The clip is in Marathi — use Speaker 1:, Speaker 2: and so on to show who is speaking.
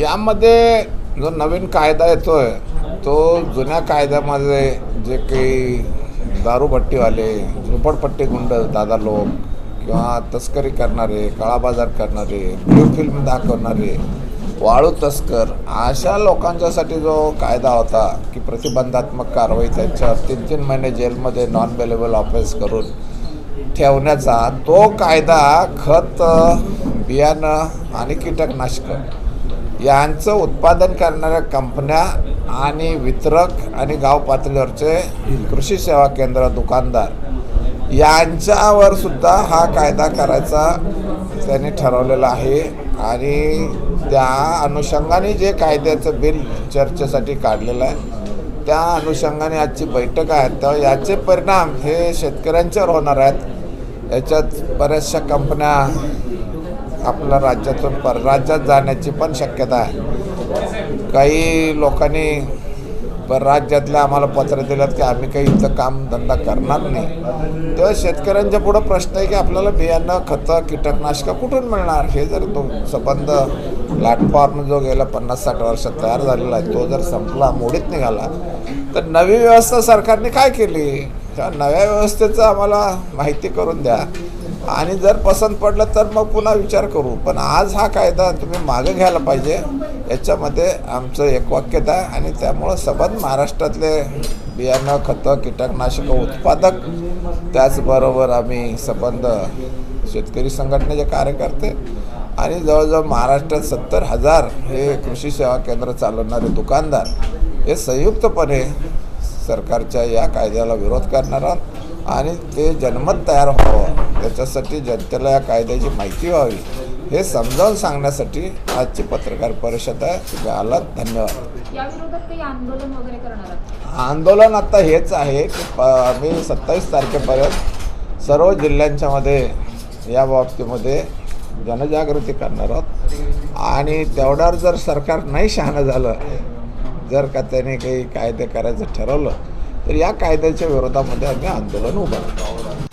Speaker 1: यामध्ये जो नवीन कायदा येतोय तो जुन्या कायद्यामध्ये जे काही दारूभट्टीवाले झोपडपट्टी गुंड दादा लोक किंवा तस्करी करणारे काळा बाजार करणारे ब्ल्यू फिल्म दाखवणारे वाळू तस्कर अशा लोकांच्यासाठी जो कायदा होता की प्रतिबंधात्मक कारवाई त्यांच्यावर तीन तीन महिने जेलमध्ये नॉन बेलेबल ऑफेन्स करून ठेवण्याचा तो कायदा खत बियाणं आणि कीटकनाशकं यांचं उत्पादन करणाऱ्या कंपन्या आणि वितरक आणि गाव पातळीवरचे कृषी सेवा केंद्र दुकानदार यांच्यावर सुद्धा हा कायदा करायचा त्यांनी ठरवलेला आहे. आणि त्या अनुषंगाने जे कायद्याचं बिल चर्चेसाठी काढलेलं आहे त्या अनुषंगाने आजची बैठक आहे. तर याचे परिणाम हे शेतकऱ्यांच्यावर होणार आहेत. याच्यात बऱ्याचशा कंपन्या आपल्या राज्यातून परराज्यात जाण्याची पण शक्यता आहे. काही लोकांनी परराज्यातल्या आम्हाला पत्र दिलं की आम्ही काही इथं काम धंदा करणार नाही. तर शेतकऱ्यांच्या पुढं प्रश्न आहे की आपल्याला बियाणं खतं कीटकनाशकं कुठून मिळणार? हे जर तो संबंध प्लॅटफॉर्म जो गेल्या पन्नास साठ वर्षात तयार झालेला आहे तो जर संपला मोडीत निघाला तर नवी व्यवस्था सरकारने काय केली? त्या नव्या व्यवस्थेचं आम्हाला माहिती करून द्या. आणि जर पसंत पडलं तर मग पुन्हा विचार करू. पण आज हा कायदा तुम्ही मागं घ्यायला पाहिजे. याच्यामध्ये आमचं एकवाक्यता आहे आणि त्यामुळं सबंध महाराष्ट्रातले बियाणं खतं कीटकनाशकं उत्पादक त्याचबरोबर आम्ही संबंध शेतकरी संघटनेचे कार्यकर्ते आणि जवळजवळ महाराष्ट्रात सत्तर हजार हे कृषी सेवा केंद्र चालवणारे दुकानदार हे संयुक्तपणे सरकारच्या या कायद्याला विरोध करणार आहोत आणि ते जनमत तयार व्हावं. त्याच्यासाठी जनतेला या कायद्याची माहिती व्हावी. हे समजावून सांगण्यासाठी आजची पत्रकार परिषद आहे. तुम्ही आलात. धन्यवाद. आंदोलन आता हेच आहे की प आम्ही सत्तावीस तारखेपर्यंत सर्व जिल्ह्यांच्यामध्ये या बाबतीमध्ये जनजागृती करणार आहोत. आणि तेवढ्यावर जर सरकार नाही शहाणं झालं जर का त्याने काही कायदे करायचं ठरवलं तर या कायद्याच्या विरोधामध्ये आम्ही आंदोलन उभारतो